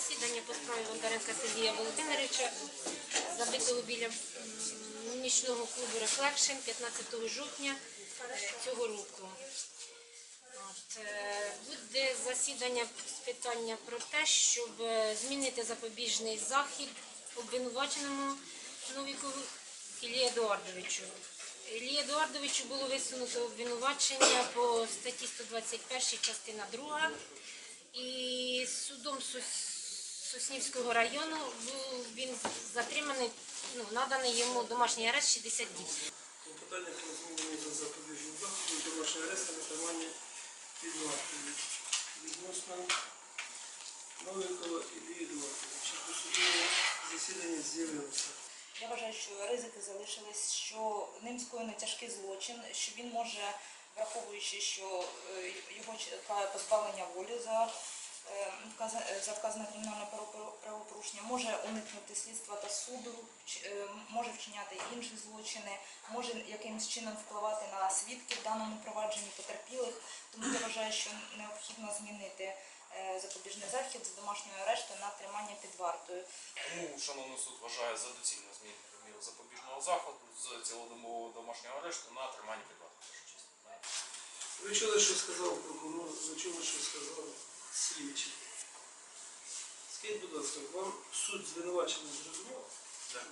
засідання по справі Бондаренка Сергія Володимировича, забитого біля нічного клубу Reflection 15 жовтня цього року. От, е, буде засідання з питання про те, щоб е, змінити запобіжний захід обвинуваченому Новікову Іллі Едуардовичу. Іллі Едуардовичу було висунуто обвинувачення по статті 121 частина 2 і судом Сос- Соснівського району був він затриманий, ну, наданий йому домашній арешт 60 діб. Клопотання про змінення за запобіжним заходом домашнього аресту на тримання під вартою. Відносно Новикова і Едуардовича. До засідання з'явилося. Я вважаю, що ризики залишились, що ним скоєно тяжкий злочин, що він може, враховуючи, що е, його чекає позбавлення волі за, за вказане кримінальне право- правопорушення, може уникнути слідства та суду, е, може вчиняти інші злочини, може якимось чином впливати на свідків в даному провадженні потерпілих. Тому я вважаю, що необхідно змінити е, запобіжний захід з домашнього арешту на тримання під вартою. Тому шановний суд вважає за доцільно змінити міру запобіжного заходу з цілодобового домашнього арешту на тримання під вартою. Ви чули, що сказав прокурор, ви чули, що сказав слідчий. Скажіть, вам суд звинувачення зрозуміло? Так.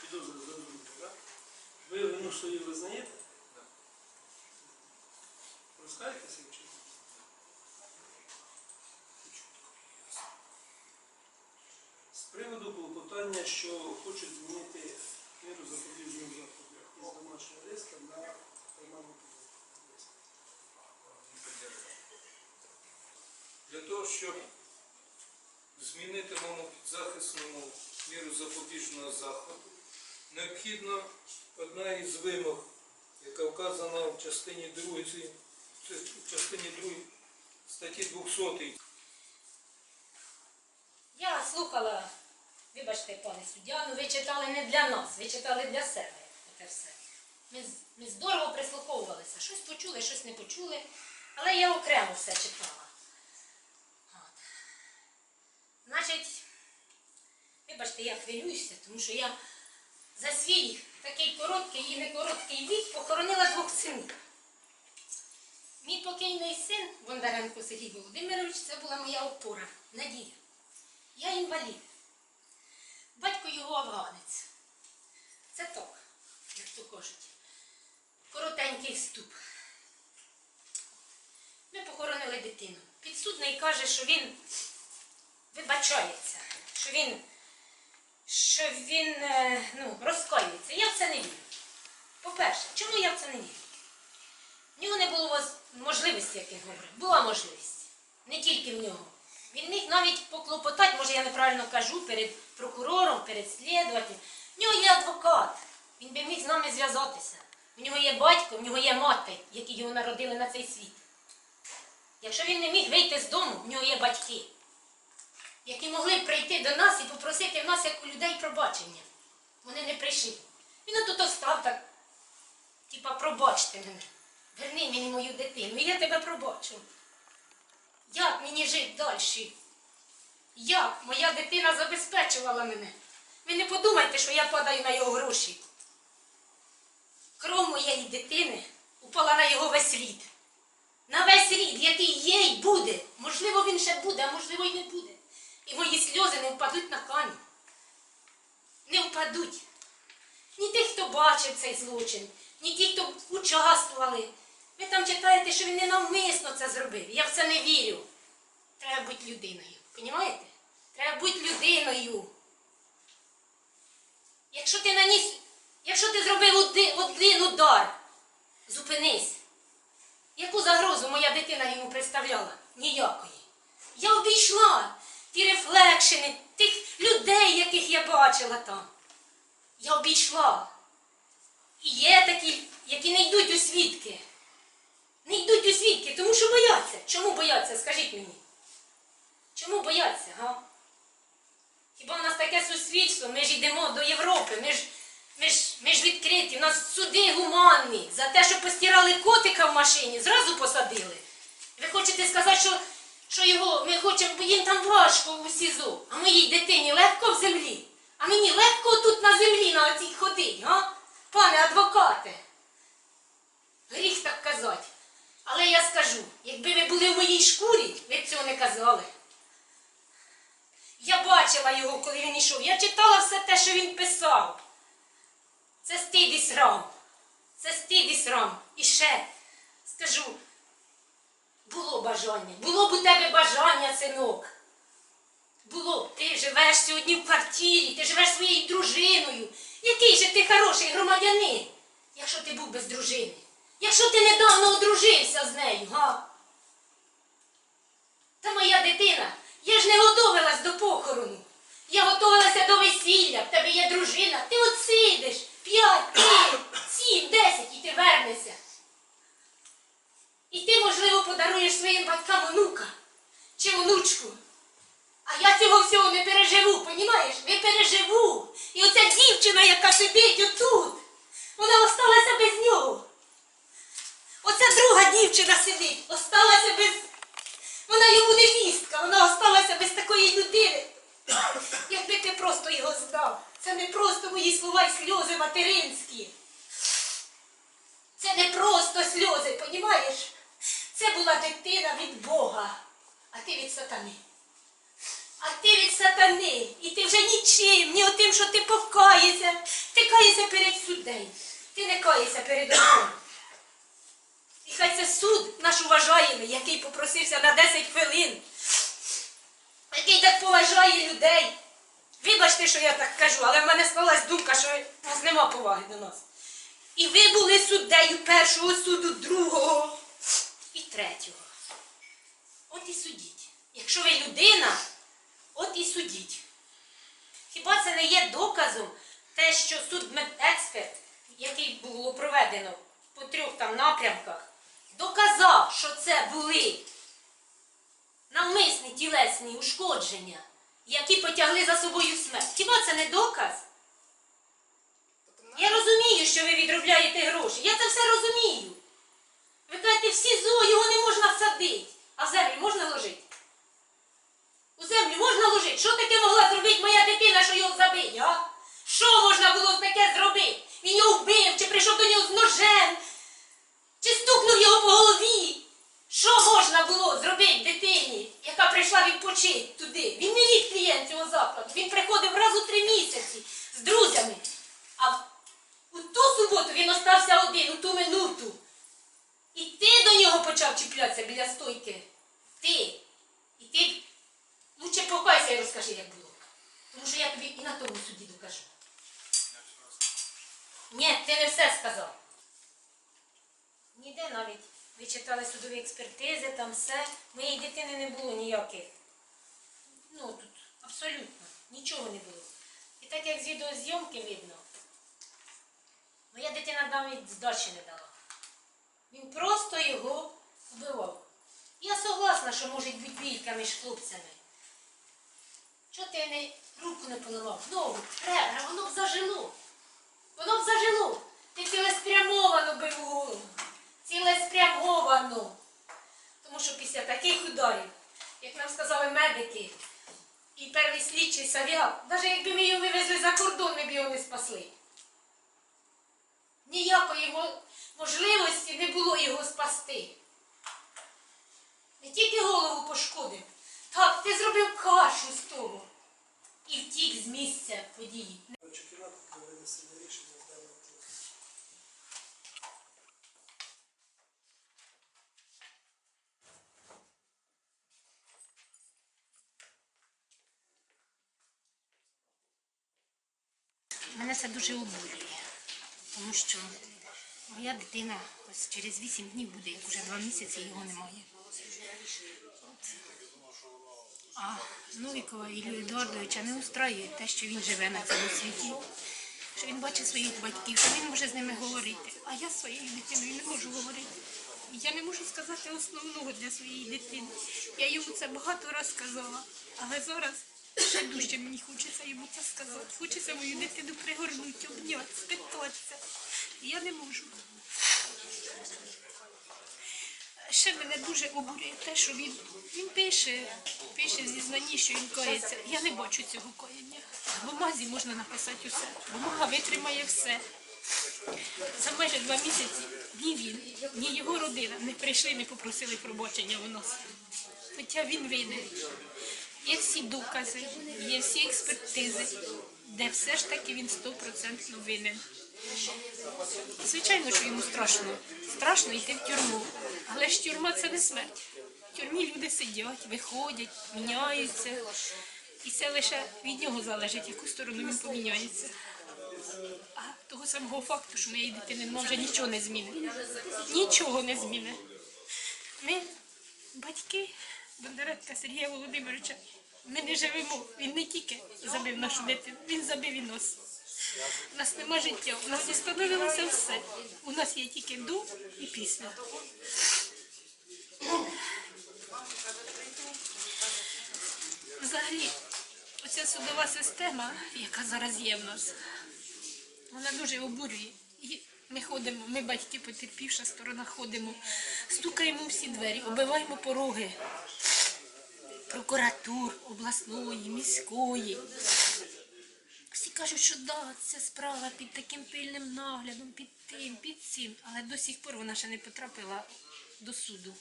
Підозра. Зрозуміла, так? Ви вину свою визнаєте? Так. Розкаєтеся чи ні? З приводу клопотання, що хочуть змінити міру запобіжного заходу із домашнього ареста на тримання. Для того, щоб змінити моєму підзахисному міру запобіжного заходу, необхідно одна із вимог, яка вказана в частині 2, частині 2 статті 200 Я слухала, вибачте, пане суддя, ну ви читали не для нас, ви читали для себе. Це все. Ми, ми здорово прислуховувалися. Щось почули, щось не почули, але я окремо все читала. От. Значить, вибачте, я хвилююся, тому що я за свій такий короткий і не короткий вік похоронила двох синів. Мій покійний син Бондаренко Сергій Володимирович, це була моя опора, надія. Я інвалід. Батько його афганець. Це так, як то кажуть. Коротенький вступ. Ми похоронили дитину. Підсудний каже, що він вибачається, що він, що він е, ну, розкаюється. Я в це не вірю. По-перше, чому я в це не вірю? В нього не було можливості, як він говорить. Була можливість. Не тільки в нього. Він міг навіть поклопотати, може я неправильно кажу, перед прокурором, перед слідувателем. В нього є адвокат. Він би міг з нами зв'язатися. У нього є батько, в нього є мати, які його народили на цей світ. Якщо він не міг вийти з дому, в нього є батьки, які могли прийти до нас і попросити в нас, як у людей, пробачення. Вони не прийшли. Він отут став так, типа, пробачте мене. Верни мені мою дитину, і я тебе пробачу. Як мені жити далі? Як моя дитина забезпечувала мене? Ви не подумайте, що я падаю на його гроші. Кров моєї дитини упала на його весь рід. На весь рід, який є й буде. Можливо, він ще буде, а можливо, й не буде. І мої сльози не впадуть на камінь. Не впадуть. Ні тих, хто бачив цей злочин, ні ті, хто участвували. Ви там читаєте, що він ненавмисно це зробив. Я в це не вірю. Треба бути людиною. Понімаєте? Треба бути людиною. Якщо ти наніс, якщо ти зробив один удар, зупинись. Яку загрозу моя дитина йому представляла? Ніякої. Я обійшла ті рефлекшени, тих людей, яких я бачила там. Я обійшла. І є такі, які не йдуть у свідки. Не йдуть у свідки, тому що бояться. Чому бояться, скажіть мені? Чому бояться, га? Хіба в нас таке суспільство? Ми ж йдемо до Європи, ми ж, ми ж, ми ж відкриті, у нас суди гуманні. За те, що постирали котика в машині, зразу посадили. Ви хочете сказати, що що його ми хочемо, бо їм там важко у СІЗО, а моїй дитині легко в землі. А мені легко тут на землі на оцій ходить, а? Пане адвокате. Гріх так казати. Але я скажу, якби ви були в моїй шкурі, ви б цього не казали. Я бачила його, коли він йшов. Я читала все те, що він писав. Це стид. Це стид і. І ще скажу, було бажання. Було б у тебе бажання, синок. Було б. Ти живеш сьогодні в квартирі, ти живеш своєю дружиною. Який же ти хороший громадянин, якщо ти був без дружини? Якщо ти недавно одружився з нею, га? Та моя дитина, я ж не готовилась до похорону. Я готувалася до весілля, в тебе є дружина, ти от сидиш п'ять, сім, десять і ти вернешся. І ти, можливо, подаруєш своїм батькам онука чи онучку. А я цього всього не переживу, понімаєш? Не переживу. І оця дівчина, яка сидить отут, вона осталася без нього. Оця друга дівчина сидить, осталася без. Вона йому невістка, вона осталася без такої людини. Якби ти просто його знав. Це не просто мої слова і сльози материнські. Це не просто сльози, понімаєш? Це була дитина від Бога, а ти від сатани. А ти від сатани. І ти вже нічим, ні отим, що ти покаєшся. Ти каєшся перед суддею. Ти не каєшся перед Богом. І хай це суд наш уважаємий, який попросився на 10 хвилин, який так поважає людей. Вибачте, що я так кажу, але в мене склалась думка, що у нема поваги до нас. І ви були суддею першого суду, другого і третього. От і судіть. Якщо ви людина, от і судіть. Хіба це не є доказом те, що судмедексперт, який було проведено по трьох там напрямках, доказав, що це були навмисні тілесні ушкодження, які потягли за собою смерть. Хіба це не доказ? Я розумію, що ви відробляєте гроші. Я це все розумію. Ви кажете, в СІЗО його не можна садити, а в землю можна ложити. У землю можна ложити. Що таке могла зробити моя дитина, що його забить, а? Що можна було таке зробити? Він його вбив, чи прийшов до нього з ножем, чи стукнув його по голові. Що можна було зробити дитині, яка прийшла відпочити туди? Він не рік клієнт цього закладу. Він приходив раз у три місяці з друзями. А в- у ту суботу він остався один, у ту минуту. І ти до нього почав чіплятися біля стойки. Ти. І ти лучше покайся і розкажи, як було. Тому що я тобі і на тому суді докажу. Ні, ти не все сказав. Ніде навіть. Ви читали судові експертизи, там все. Моєї дитини не було ніяких. Ну тут абсолютно нічого не було. І так як з відеозйомки видно, моя дитина навіть здачі не дала. Він просто його вбивав. Я согласна, що може бути бійка між хлопцями. Чого ти не руку не поламав? Ногу, ребра, воно б зажило. Воно б зажило. Ти цілеспрямовано бив у голову. Цілеспрямовано. Тому що після таких ударів, як нам сказали медики, і перший слідчий Сав'як, навіть якби ми його вивезли за кордон, ми б його не спасли. Ніякої можливості не було його спасти. Не тільки голову пошкодив. Так, ти зробив кашу з того. І втік з місця події. Чемпіонат для винесення рішення з. Мене це дуже обурює, тому що моя дитина ось через 8 днів буде, як уже 2 місяці його немає. От. А Новікова Іллю Едуардовича не устраює те, що він живе на цьому світі, що він бачить своїх батьків, що він може з ними говорити. А я своєю дитиною не можу говорити. Я не можу сказати основного для своєї дитини. Я йому це багато разів сказала, але зараз ще дужче мені хочеться йому це сказати. Хочеться мою дитину пригорнути, обняти, спитатися. Я не можу. Ще мене дуже обурює те, що він, він пише, пише в зізнанні, що він кається. Я не бачу цього коєння. В бумазі можна написати усе. Бумага витримає все. За майже два місяці ні він, ні його родина не прийшли, не попросили пробачення у нас. Хоча він винен. Є всі докази, є всі експертизи, де все ж таки він стопроцентно винен. Звичайно, що йому страшно. Страшно йти в тюрму. Але ж тюрма це не смерть. В тюрмі люди сидять, виходять, міняються. І це лише від нього залежить, яку сторону він поміняється. А того самого факту, що моєї дитини нема, вже нічого не змінить. Нічого не змінить. Ми, батьки Бондаренка Сергія Володимировича, ми не живемо. Він не тільки забив нашу дитину, він забив і нас. У нас нема життя, у нас встановилося все. У нас є тільки до і після. Взагалі, оця судова система, яка зараз є в нас, вона дуже обурює. І ми ходимо, ми батьки потерпівша сторона, ходимо, стукаємо всі двері, оббиваємо пороги прокуратур обласної, міської. Всі кажуть, що да, ця справа під таким пильним наглядом, під тим, під цим, але до сих пор вона ще не потрапила до суду.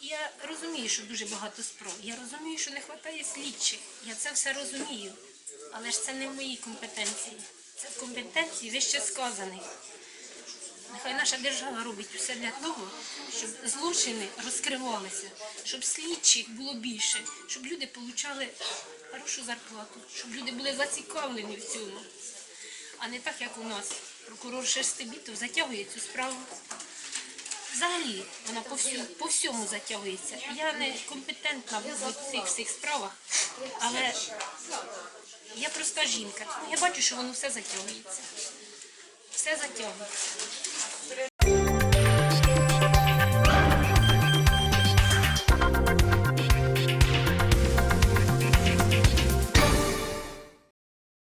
Я розумію, що дуже багато справ. Я розумію, що не вистачає слідчих. Я це все розумію. Але ж це не в моїй компетенції. Це в компетенції вище сказаних. Нехай наша держава робить все для того, щоб злочини розкривалися, щоб слідчих було більше, щоб люди отримали хорошу зарплату, щоб люди були зацікавлені в цьому. А не так, як у нас. Прокурор Шерстебітов затягує цю справу. Взагалі вона по всьому, по всьому затягується. Я не компетентна в цих всіх справах, але я проста жінка. Я бачу, що воно все затягується. Все затягується.